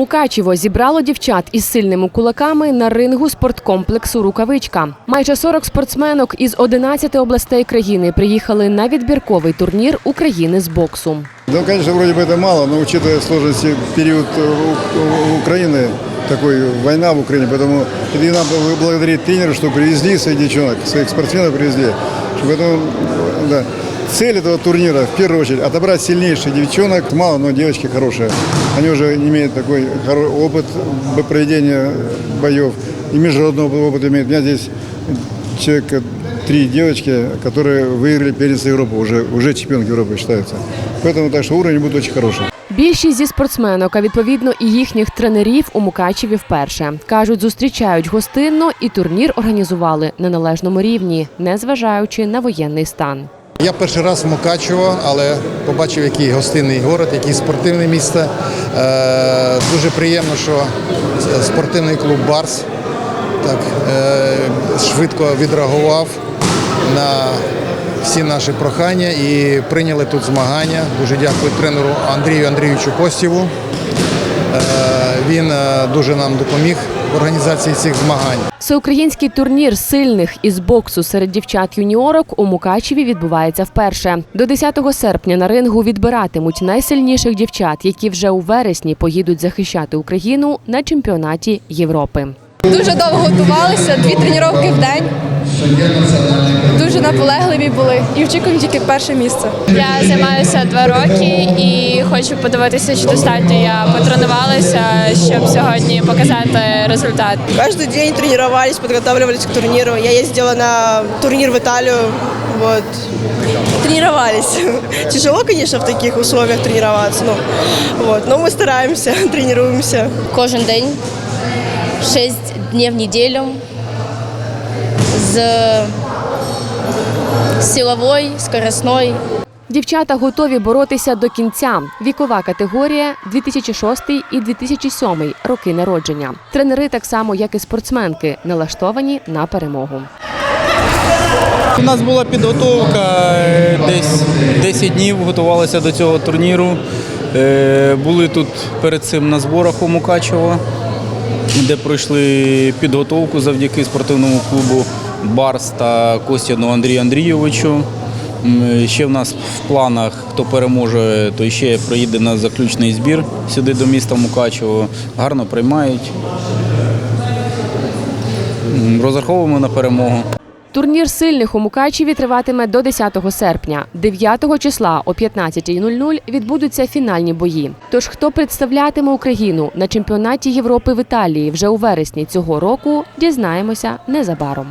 Мукачево зібрало дівчат із сильними кулаками на рингу спорткомплексу Рукавичка. Майже 40 спортсменок із 11 областей країни приїхали на відбірковий турнір України з боксу. Ну, конечно, вроде бы это мало, но учитывая сложности период э, у- у Украины, такой война в Украине, поэтому и надо благодарить тренеру, что привезли своих девчонок, своих спортсменов привезли. Что Поэтому, да, цель этого турнира, в первую очередь, отобрать сильнейших девчонок. Мало, но девочки хорошие. Они уже имеют такой хоро- опыт б- проведения боев и международного опыта имеют. У меня здесь человек три девочки, которые выиграли первенство Европы, уже, уже чемпионки Европы считаются. Поэтому так что уровень будет очень хороший. Більшість зі спортсменок, а відповідно і їхніх тренерів у Мукачеві вперше кажуть, зустрічають гостинно і турнір організували на належному рівні, незважаючи на воєнний стан. Я перший раз в Мукачево, але побачив, який гостинний город, який спортивне місто. Е, дуже приємно, що спортивний клуб Барс так, е, швидко відреагував на всі наші прохання і прийняли тут змагання. Дуже дякую тренеру Андрію Андрійовичу Костєву. Е, він е, дуже нам допоміг в організації цих змагань. Всеукраїнський турнір сильних із боксу серед дівчат-юніорок у Мукачеві відбувається вперше. До 10 серпня на рингу відбиратимуть найсильніших дівчат, які вже у вересні поїдуть захищати Україну на чемпіонаті Європи. Дуже довго готувалися, дві тренування в день. Дуже наполегливі були і очікуємо тільки перше місце. Я займаюся два роки і хочу подивитися, чи достатньо я потренувалася, щоб сьогодні показати результат. Каждый день тренировались, подготавливались к турниру. Я ездила на турнир в Италию. Вот. Тренировались. Тяжело, конечно, в таких условиях тренироваться. Ну, вот. Но мы стараемся, тренируемся. кожен день, 6 днів в неділю з силової, скоростної. Дівчата готові боротися до кінця. Вікова категорія 2006 і 2007 роки народження. Тренери так само, як і спортсменки, налаштовані на перемогу. У нас була підготовка, е, десь 10 днів готувалися до цього турніру. Е, Були тут перед цим на зборах у Мукачево, де пройшли підготовку завдяки спортивному клубу Барс та Костяну Андрію Андрійовичу. Ще в нас в планах, хто переможе, той ще приїде на заключний збір сюди до міста Мукачево. Гарно приймають. Розраховуємо на перемогу. Турнір сильних у Мукачеві триватиме до 10 серпня. 9 числа о 15.00 відбудуться фінальні бої. Тож, хто представлятиме Україну на чемпіонаті Європи в Італії вже у вересні цього року, дізнаємося незабаром.